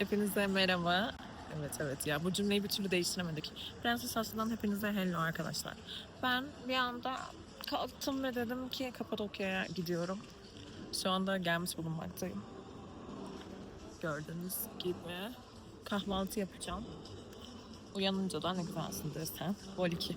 Hepinize merhaba. Evet evet ya bu cümleyi bir türlü değiştiremedik. Prenses Aslı'dan hepinize hello arkadaşlar. Ben bir anda kalktım ve dedim ki Kapadokya'ya gidiyorum. Şu anda gelmiş bulunmaktayım. Gördüğünüz gibi kahvaltı yapacağım. Uyanınca da ne güzelsin dersen. Vol 2.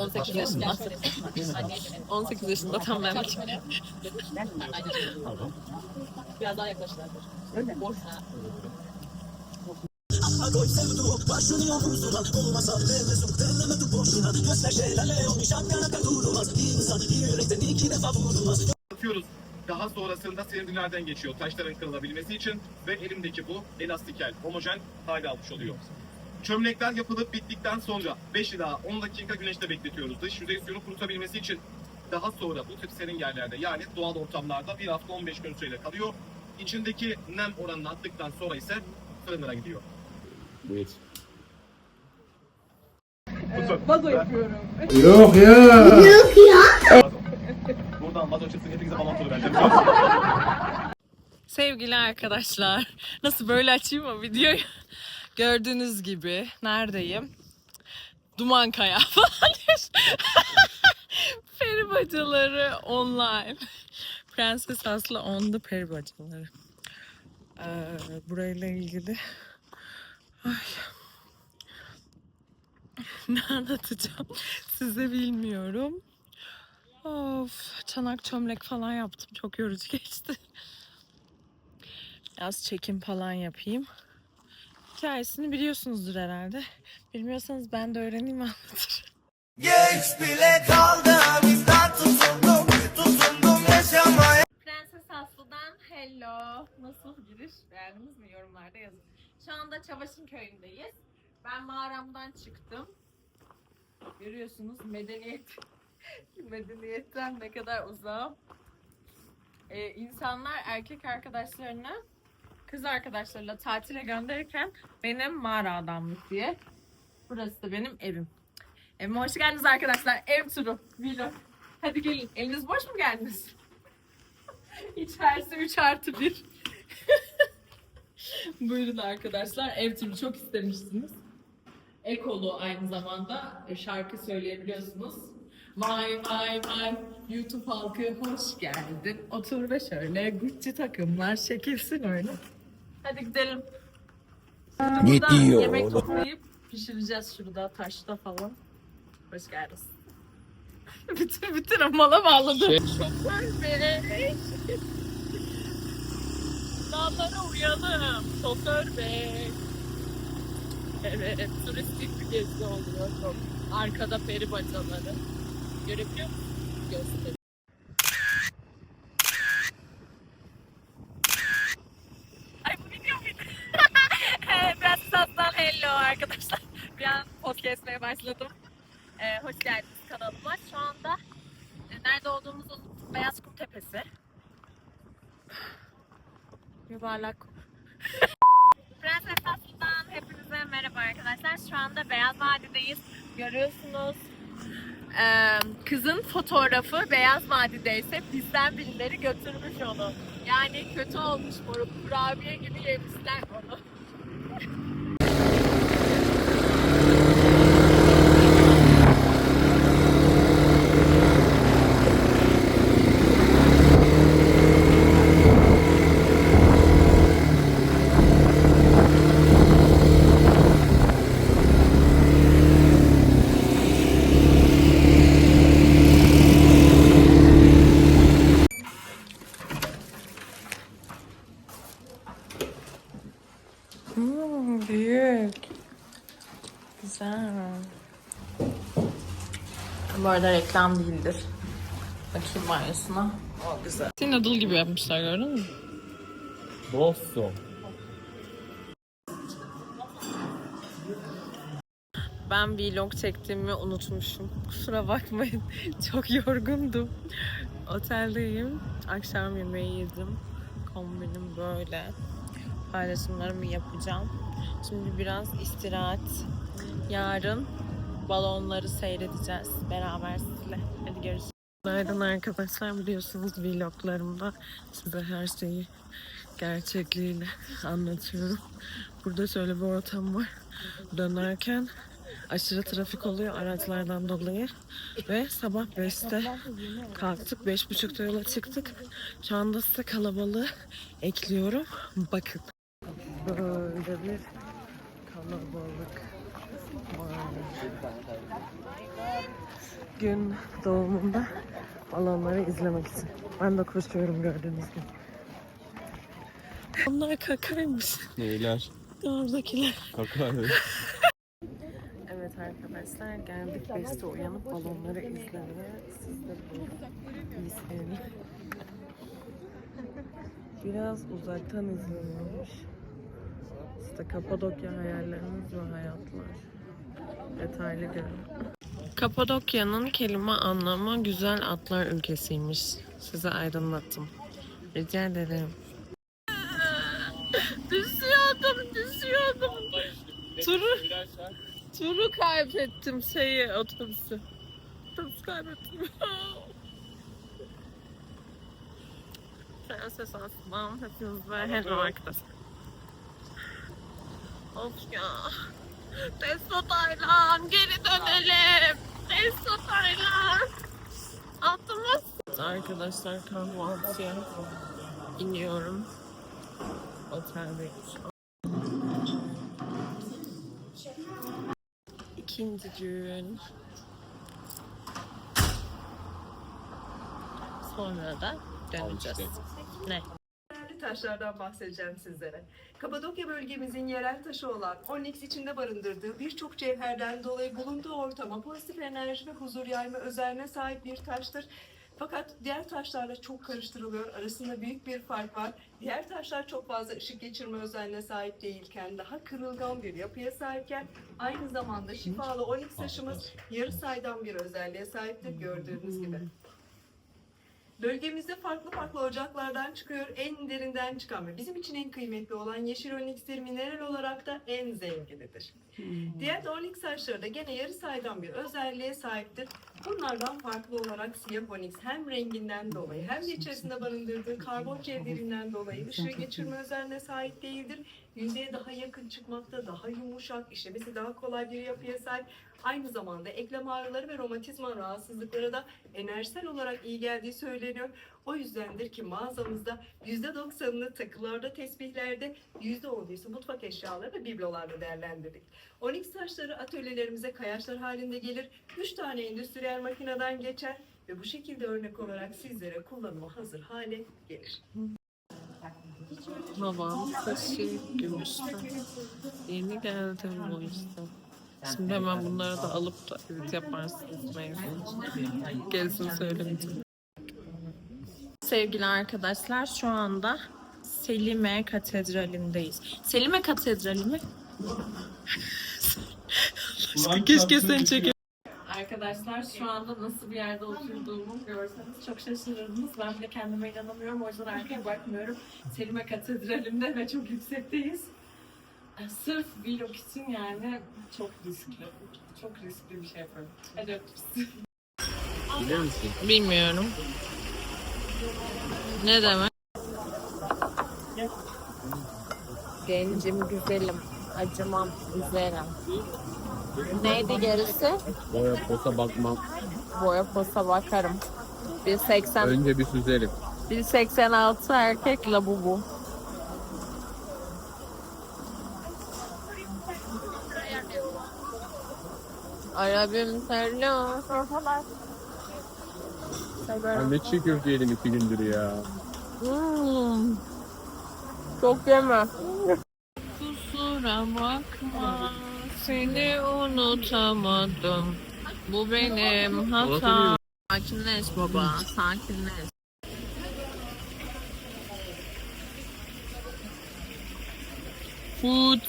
18 yaşında. 18 yaşında tam benlik. pardon Atma koy sevduğu başını omuzuna Olmasa vermezuk derlemedik boşuna Göster şelale o nişan yana durulmaz Bir insan bir yürekten iki defa vurulmaz atıyoruz. Daha sonrasında silindirlerden geçiyor taşların kırılabilmesi için ve elimdeki bu elastikel, homojen hale almış oluyor. Çömlekler yapılıp bittikten sonra 5 ila 10 dakika güneşte bekletiyoruz. Dış yüzey suyunu kurutabilmesi için daha sonra bu tip serin yerlerde yani doğal ortamlarda bir hafta 15 gün süreyle kalıyor. İçindeki nem oranını attıktan sonra ise fırınlara gidiyor. Evet. Vazo yapıyorum. Yok ya. Buradan vazo çıksın hepinize balon turu vereceğim. Sevgili arkadaşlar, nasıl böyle açayım mı videoyu? Gördüğünüz gibi neredeyim? Dumankaya falan. peri bacaları online. Prenses Aslı on the peri bacaları. Ee, burayla ilgili Ay. ne anlatacağım size bilmiyorum. Of, çanak çömlek falan yaptım. Çok yorucu geçti. Biraz çekim falan yapayım. Hikayesini biliyorsunuzdur herhalde. Bilmiyorsanız ben de öğreneyim anlatırım. Geç bile kaldım izden tutundum Tutundum yaşamaya Prenses Aslı'dan hello. Nasıl giriş? Beğendiniz mi? Yorumlarda yazın. Şu anda Çavaş'ın köyündeyiz. Ben mağaramdan çıktım. Görüyorsunuz medeniyet medeniyetten ne kadar uzağım. Ee, insanlar erkek arkadaşlarını kız arkadaşlarıyla tatile gönderirken benim mağara adamlık diye. Burası da benim evim. Evime hoş geldiniz arkadaşlar. Ev turu. Vlog. Hadi gelin. Eliniz boş mu geldiniz? İçerisi 3 artı 1. Buyurun arkadaşlar. Ev turu çok istemiştiniz. Ekolu aynı zamanda e, şarkı söyleyebiliyorsunuz. Vay vay vay YouTube halkı hoş geldin. Otur ve şöyle Gucci takımlar çekilsin öyle. Hadi gidelim. Ne diyor Yemek toplayıp pişireceğiz şurada taşta falan. Hoş geldiniz. bütün bütün mala bağladı. Şoför bey. Dağlara uyalım. Şoför bey. Evet, turistik bir gezi oluyor. Arkada peri bacaları. Görebiliyor musunuz? Göster. Ay bu video muydu? Biraz sattan hello arkadaşlar. Bir an post kesmeye başladım. Ee, hoş geldiniz kanalıma. Şu anda e, nerede olduğumuzu unuttum. Beyaz Kum Tepesi. Yuvarlak kum. Aslı'dan hepinize merhaba arkadaşlar. Şu anda Beyaz Vadi'deyiz. Görüyorsunuz. Ee, kızın fotoğrafı Beyaz Vadi'deyse bizden birileri götürmüş onu. Yani kötü olmuş moruk. Kurabiye gibi yemişler onu. Bu arada reklam değildir. Bakayım banyosuna. O güzel. Senin noodle gibi yapmışlar gördün mü? Rosso. Ben vlog çektiğimi unutmuşum. Kusura bakmayın. Çok yorgundum. Oteldeyim. Akşam yemeği yedim. Kombinim böyle. Paylaşımlarımı yapacağım. Şimdi biraz istirahat. Yarın balonları seyredeceğiz beraber sizle. Hadi görüşürüz. Günaydın arkadaşlar. Biliyorsunuz vloglarımda size her şeyi gerçekliğiyle anlatıyorum. Burada şöyle bir ortam var. Dönerken aşırı trafik oluyor araçlardan dolayı. Ve sabah 5'te kalktık. 5.30'da yola çıktık. Şu anda size kalabalığı ekliyorum. Bakın. Böyle bir kalabalık. Gün doğumunda balonları izlemek için. Ben de koşuyorum gördüğünüz gibi. Onlar kakaymış. Neyler? Oradakiler. Kakar. Evet arkadaşlar geldik 5'te uyanıp balonları izlemeye. Siz de burada izleyin. Biraz uzaktan izleniyormuş. İşte Kapadokya hayallerimiz ve hayatlar. Detaylı görün. Kapadokya'nın kelime anlamı güzel atlar ülkesiymiş. Size aydınlattım. Rica ederim. düşüyordum, düşüyordum. Turu, turu kaybettim şeyi, otobüsü. Otobüsü kaybettim. Prenses Aslan, hepiniz ve hello arkadaşlar. Of ya. Testo Taylan, geri dönelim. Testo Taylan. Altımız. Arkadaşlar kahvaltıya iniyorum. Oteldeyiz. İkinci gün. Sonra da döneceğiz. Ne? Taşlardan bahsedeceğim sizlere. Kapadokya bölgemizin yerel taşı olan onyx içinde barındırdığı birçok cevherden dolayı bulunduğu ortama pozitif enerji ve huzur yayma özelliğine sahip bir taştır. Fakat diğer taşlarla çok karıştırılıyor. Arasında büyük bir fark var. Diğer taşlar çok fazla ışık geçirme özelliğine sahip değilken, daha kırılgan bir yapıya sahipken aynı zamanda şifalı onyx taşımız yarı saydam bir özelliğe sahiptir gördüğünüz gibi. Bölgemizde farklı farklı ocaklardan çıkıyor. En derinden çıkan ve bizim için en kıymetli olan yeşil onyxtir. Mineral olarak da en zenginidir. Diğer onyx taşları da gene yarı saydam bir özelliğe sahiptir. Bunlardan farklı olarak siyah onyx hem renginden dolayı hem de içerisinde barındırdığı karbon cevherinden dolayı ışığı geçirme özelliğine sahip değildir. Yüzeye daha yakın çıkmakta, daha yumuşak, işlemesi daha kolay bir yapıya sahip. Aynı zamanda eklem ağrıları ve romatizma rahatsızlıklara da enerjisel olarak iyi geldiği söyleniyor. O yüzdendir ki mağazamızda %90'ını takılarda, tesbihlerde, %10'u ise mutfak eşyaları ve biblolarda değerlendirdik. Onyx taşları atölyelerimize kayaçlar halinde gelir. 3 tane endüstriyel makineden geçer ve bu şekilde örnek olarak sizlere kullanıma hazır hale gelir. Babam taşı gümüştü. Yeni geldim o yüzden. Şimdi hemen bunları da alıp da edit yaparsınız neyse. Gerisini söylemeyeceğim. Sevgili arkadaşlar şu anda Selime Katedrali'ndeyiz. Selime Katedrali mi? Keşke seni çekelim. Arkadaşlar şu anda nasıl bir yerde oturduğumu görseniz çok şaşırırdınız. Ben bile kendime inanamıyorum. O yüzden arkaya bakmıyorum. Selime Katedrali'nde ve çok yüksekteyiz. Sırf vlog için yani çok riskli. Çok riskli bir şey yapıyorum. Hadi. Biliyor musun? Bilmiyorum. Ne demek? Gencim, güzelim, acımam, güzelim. Neydi gerisi? Boya posa bakmam. Boya posa bakarım. 1.80, Önce bir süzerim. 1.86 erkek labubu. Arabim selam. Ben ne çiğ köfte yedim iki gündür ya. Hmm. Çok yeme. Kusura bakma seni unutamadım. Bu benim hatam. Sakinleş baba, sakinleş. Food.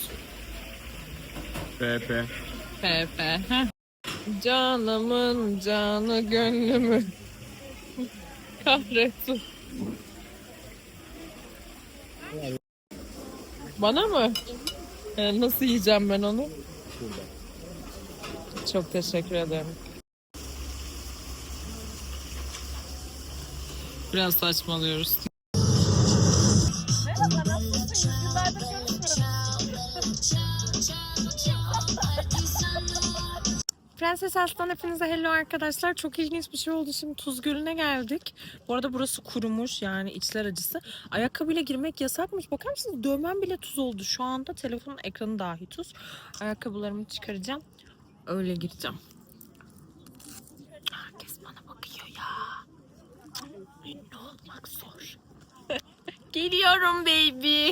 Pepe. Pepe. Canımın canı gönlümün. Kahretsin. Bana mı? Ee, nasıl yiyeceğim ben onu? Çok teşekkür ederim. Biraz saçmalıyoruz. Prenses Aslan hepinize hello arkadaşlar. Çok ilginç bir şey oldu. Şimdi Tuz Gölü'ne geldik. Bu arada burası kurumuş yani içler acısı. Ayakkabıyla girmek yasakmış. Bakar mısınız? Dövmem bile tuz oldu. Şu anda telefonun ekranı dahi tuz. Ayakkabılarımı çıkaracağım. Öyle gireceğim. Herkes bana bakıyor ya. Ünlü olmak zor. Geliyorum baby.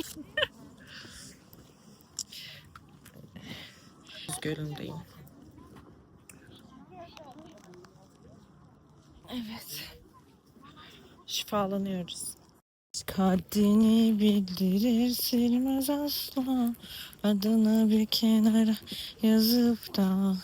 Tuz Gölü'ndeyim. Evet. Şifalanıyoruz. Kaddini bildirir silmez asla Adını bir kenara yazıp da